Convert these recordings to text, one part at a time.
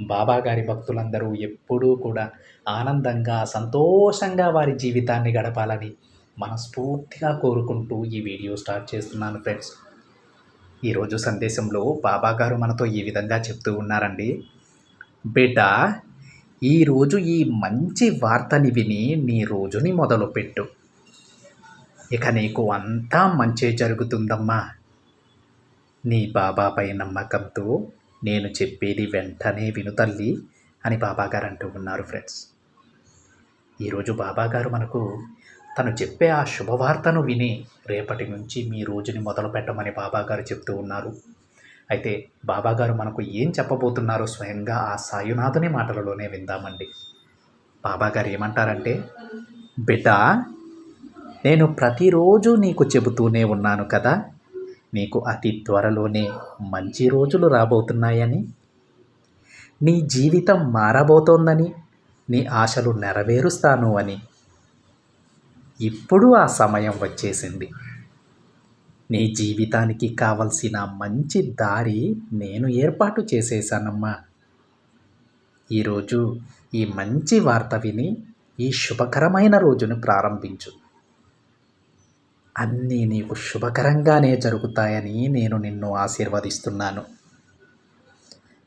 బాబా గారి భక్తులందరూ ఎప్పుడూ కూడా ఆనందంగా సంతోషంగా వారి జీవితాన్ని గడపాలని మనస్ఫూర్తిగా కోరుకుంటూ ఈ వీడియో స్టార్ట్ చేస్తున్నాను ఫ్రెండ్స్. ఈరోజు సందేశంలో బాబా గారు మనతో ఈ విధంగా చెప్తూ ఉన్నారండి. బిడ్డ ఈరోజు ఈ మంచి వార్తని విని నీ రోజుని మొదలుపెట్టు. ఇక నీకు అంతా మంచి జరుగుతుందమ్మా. నీ బాబాపై నమ్మకంతో నేను చెప్పేది వెంటనే విను తల్లి అని బాబాగారు అంటూ ఉన్నారు ఫ్రెండ్స్. ఈరోజు బాబాగారు మనకు తను చెప్పే ఆ శుభవార్తను విని రేపటి నుంచి మీ రోజుని మొదలు పెట్టమని బాబాగారు చెప్తూ ఉన్నారు. అయితే బాబాగారు మనకు ఏం చెప్పబోతున్నారో స్వయంగా ఆ సాయునాథుని మాటలలోనే విందామండి. బాబాగారు ఏమంటారంటే బిడ్డ నేను ప్రతిరోజు నీకు చెబుతూనే ఉన్నాను కదా నీకు అతి త్వరలోనే మంచి రోజులు రాబోతున్నాయని? నీ జీవితం మారబోతోందని నీ ఆశలు నెరవేరుస్తాను అని. ఇప్పుడు ఆ సమయం వచ్చేసింది. నీ జీవితానికి కావలసిన మంచి దారి నేను ఏర్పాటు చేసేసానమ్మా ఈరోజు ఈ మంచి వార్త విని ఈ శుభకరమైన రోజును ప్రారంభించు. అన్నీ నీకు శుభకరంగానే జరుగుతాయని నేను నిన్ను ఆశీర్వదిస్తున్నాను.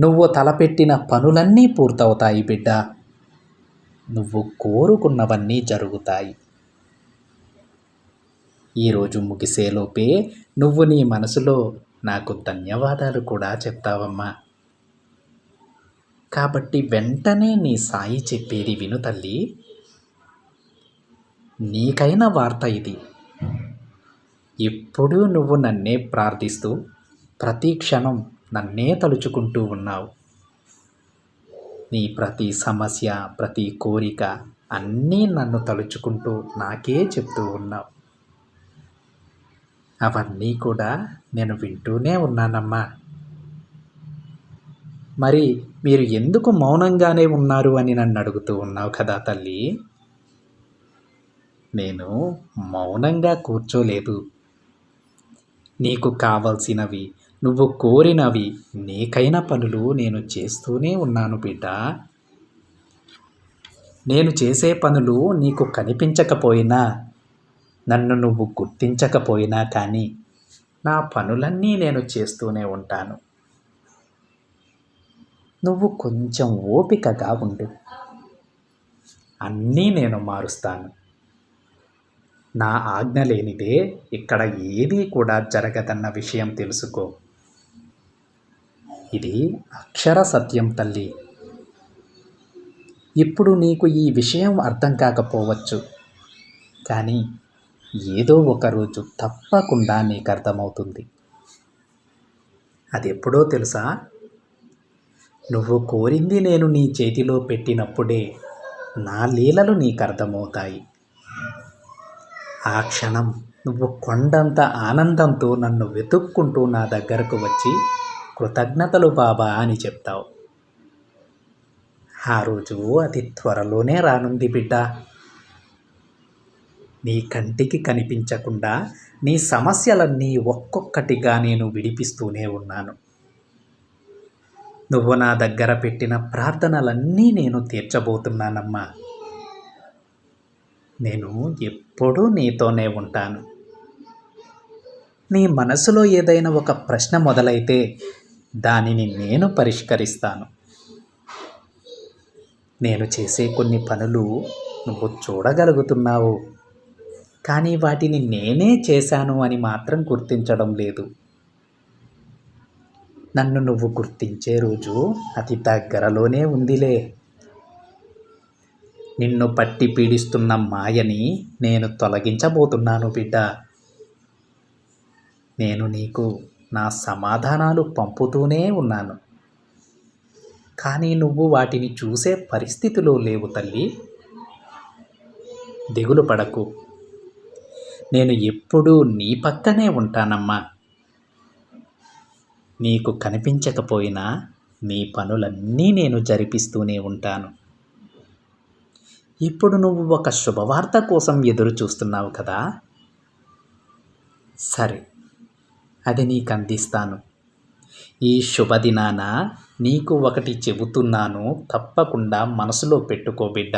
నువ్వు తలపెట్టిన పనులన్నీ పూర్తవుతాయి బిడ్డ. నువ్వు కోరుకున్నవన్నీ జరుగుతాయి. ఈరోజు ముగిసేలోపే నువ్వు నీ మనసులో నాకు ధన్యవాదాలు కూడా చెప్తావమ్మా. కాబట్టి వెంటనే నీ సాయి చెప్పేది విను తల్లి. నీకైన వార్త ఇది. ఎప్పుడూ నువ్వు నన్నే ప్రార్థిస్తూ ప్రతి క్షణం నన్నే తలుచుకుంటూ ఉన్నావు. నీ ప్రతి సమస్య ప్రతి కోరిక అన్నీ నన్ను తలుచుకుంటూ నాకే చెప్తూ ఉన్నావు. అవన్నీ కూడా నేను వింటూనే ఉన్నానమ్మా. మరి మీరు ఎందుకు మౌనంగానే ఉన్నారు అని నన్ను అడుగుతూ ఉన్నావు కదా తల్లి? నేను మౌనంగా కూర్చోలేదు. నీకు కావలసినవి నువ్వు కోరినవి నీకైన పనులు నేను చేస్తూనే ఉన్నాను బిడ్డ. నేను చేసే పనులు నీకు కనిపించకపోయినా నన్ను నువ్వు గుర్తించకపోయినా కానీ నా పనులన్నీ నేను చేస్తూనే ఉంటాను. నువ్వు కొంచెం ఓపికగా ఉండు. అన్నీ నేను మారుస్తాను. నా ఆజ్ఞ లేనిదే ఇక్కడ ఏదీ కూడా జరగదన్న విషయం తెలుసుకో. ఇది అక్షర సత్యం తల్లి. ఇప్పుడు నీకు ఈ విషయం అర్థం కాకపోవచ్చు. కానీ ఏదో ఒకరోజు తప్పకుండా నీకు అర్థమవుతుంది. అది ఎప్పుడో తెలుసా? నువ్వు కోరింది నేను నీ చేతిలో పెట్టినప్పుడే నా లీలలు నీకు అర్థమవుతాయి. ఆ క్షణం నువ్వు కొండంత ఆనందంతో నన్ను వెతుక్కుంటూ నా దగ్గరకు వచ్చి కృతజ్ఞతలు బాబా అని చెప్తావు. ఆ రోజు అతి త్వరలోనే రానుంది బిడ్డ. నీ కంటికి కనిపించకుండా నీ సమస్యలన్నీ ఒక్కొక్కటిగా నేను విడిపిస్తూనే ఉన్నాను. నువ్వు నా దగ్గర పెట్టిన ప్రార్థనలన్నీ నేను తీర్చబోతున్నానమ్మా. నేను ఎప్పుడూ నీతోనే ఉంటాను. నీ మనసులో ఏదైనా ఒక ప్రశ్న మొదలైతే దానిని నేను పరిష్కరిస్తాను. నేను చేసే కొన్ని పనులు నువ్వు చూడగలుగుతున్నావు. కానీ వాటిని నేనే చేశాను అని మాత్రం గుర్తించడం లేదు. నన్ను నువ్వు గుర్తించే రోజు అతి దగ్గరలోనే ఉందిలే. నిన్ను పట్టి పీడిస్తున్న మాయని నేను తొలగించబోతున్నాను బిడ్డ. నేను నీకు నా సమాధానాలు పంపుతూనే ఉన్నాను. కానీ నువ్వు వాటిని చూసే పరిస్థితిలో లేవు తల్లి. దిగులు పడకు. నేను ఎప్పుడూ నీ పక్కనే ఉంటానమ్మా. నీకు కనిపించకపోయినా నీ పనులన్నీ నేను జరిపిస్తూనే ఉంటాను. ఇప్పుడు నువ్వు ఒక శుభవార్త కోసం ఎదురు చూస్తున్నావు కదా? సరే అది నీకు అందిస్తాను. ఈ శుభదినాన నీకు ఒకటి చెబుతున్నాను తప్పకుండా మనసులో పెట్టుకో బిడ్డ.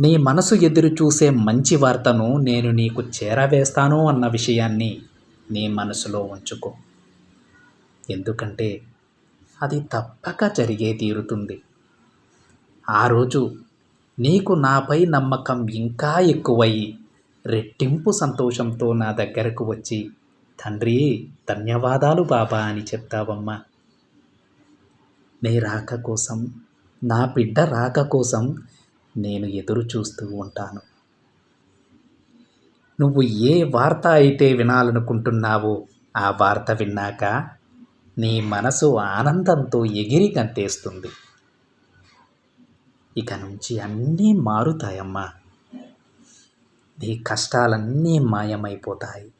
నీ మనసు ఎదురు చూసే మంచి వార్తను నేను నీకు చేరవేస్తాను అన్న విషయాన్ని నీ మనసులో ఉంచుకో. ఎందుకంటే అది తప్పక జరిగే తీరుతుంది. ఆ రోజు నీకు నాపై నమ్మకం ఇంకా ఎక్కువయ్యి రెట్టింపు సంతోషంతో నా దగ్గరకు వచ్చి తండ్రి ధన్యవాదాలు బాబా అని చెప్తావమ్మా. నీ రాక కోసం నా బిడ్డ రాక కోసం నేను ఎదురు చూస్తూ ఉంటాను. నువ్వు ఏ వార్త అయితే వినాలనుకుంటున్నావో ఆ వార్త విన్నాక నీ మనసు ఆనందంతో ఎగిరి గంతేస్తుంది. ఇక నుంచి అన్నీ మారుతాయమ్మా. నీ కష్టాలన్నీ మాయమైపోతాయి.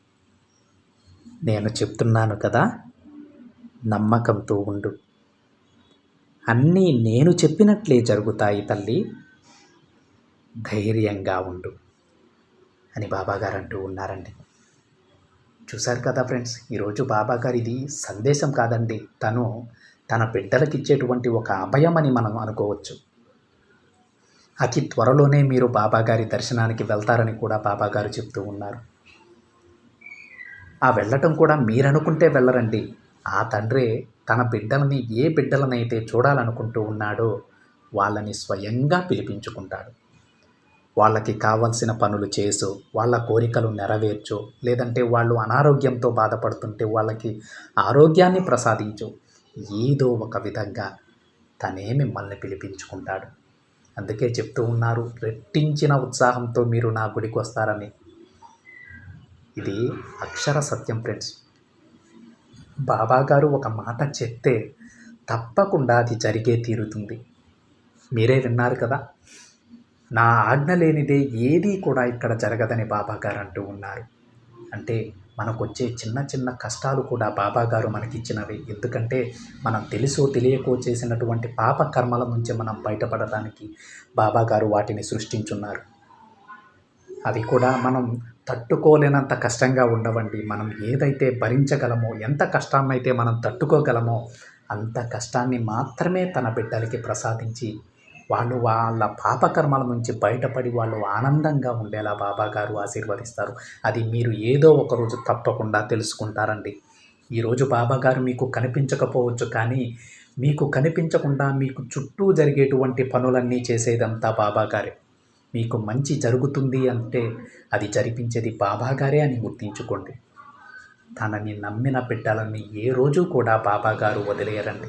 నేను చెప్తున్నాను కదా నమ్మకంతో ఉండు. అన్నీ నేను చెప్పినట్లే జరుగుతాయి తల్లి. ధైర్యంగా ఉండు అని బాబాగారు అంటూ ఉన్నారండి. చూశారు కదా ఫ్రెండ్స్ ఈరోజు బాబాగారు ఇది సందేశం కాదండి. తను తన బిడ్డలకిచ్చేటువంటి ఒక అభయం అని మనం అనుకోవచ్చు. అతి త్వరలోనే మీరు బాబాగారి దర్శనానికి వెళ్తారని కూడా బాబాగారు చెప్తూ ఉన్నారు. ఆ వెళ్ళటం కూడా మీరనుకుంటే వెళ్ళరండి. ఆ తండ్రే తన బిడ్డలని ఏ బిడ్డలనైతే చూడాలనుకుంటూ ఉన్నాడో వాళ్ళని స్వయంగా పిలిపించుకుంటాడు. వాళ్ళకి కావలసిన పనులు చేసు వాళ్ళ కోరికలు నెరవేర్చు లేదంటే వాళ్ళు అనారోగ్యంతో బాధపడుతుంటే వాళ్ళకి ఆరోగ్యాన్ని ప్రసాదించు ఏదో ఒక విధంగా తనే మిమ్మల్ని పిలిపించుకుంటాడు. అందుకే చెప్తూ ఉన్నారు రెట్టించిన ఉత్సాహంతో మీరు నా గుడికి వస్తారని. ఇది అక్షర సత్యం ఫ్రెండ్స్. బాబాగారు ఒక మాట చెప్తే తప్పకుండా అది జరిగే తీరుతుంది. మీరే విన్నారు కదా? నా ఆజ్ఞ లేనిదే ఏదీ కూడా ఇక్కడ జరగదని బాబాగారు అంటూ ఉన్నారు. అంటే మనకు వచ్చే చిన్న చిన్న కష్టాలు కూడా బాబా గారు మనకిచ్చినవి. ఎందుకంటే మనం తెలుసో తెలియకో చేసినటువంటి పాప కర్మల నుంచి మనం బయటపడటానికి బాబా గారు వాటిని సృష్టించున్నారు. అవి కూడా మనం తట్టుకోలేనంత కష్టంగా ఉండవండి. మనం ఏదైతే భరించగలమో ఎంత కష్టాన్నైతే మనం తట్టుకోగలమో అంత కష్టాన్ని మాత్రమే తన బిడ్డలకి ప్రసాదించి వాళ్ళు వాళ్ళ పాపకర్మల నుంచి బయటపడి వాళ్ళు ఆనందంగా ఉండేలా బాబాగారు ఆశీర్వదిస్తారు. అది మీరు ఏదో ఒక రోజు తప్పకుండా తెలుసుకుంటారండి. ఈరోజు బాబాగారు మీకు కనిపించకపోవచ్చు కానీ మీకు కనిపించకుండా మీకు చుట్టూ జరిగేటువంటి పనులన్నీ చేసేదంతా బాబాగారే. మీకు మంచి జరుగుతుంది అంటే అది జరిపించేది బాబాగారే అని గుర్తించుకోండి. తనని నమ్మిన బిడ్డలని ఏ రోజు కూడా బాబాగారు వదిలేయరండి.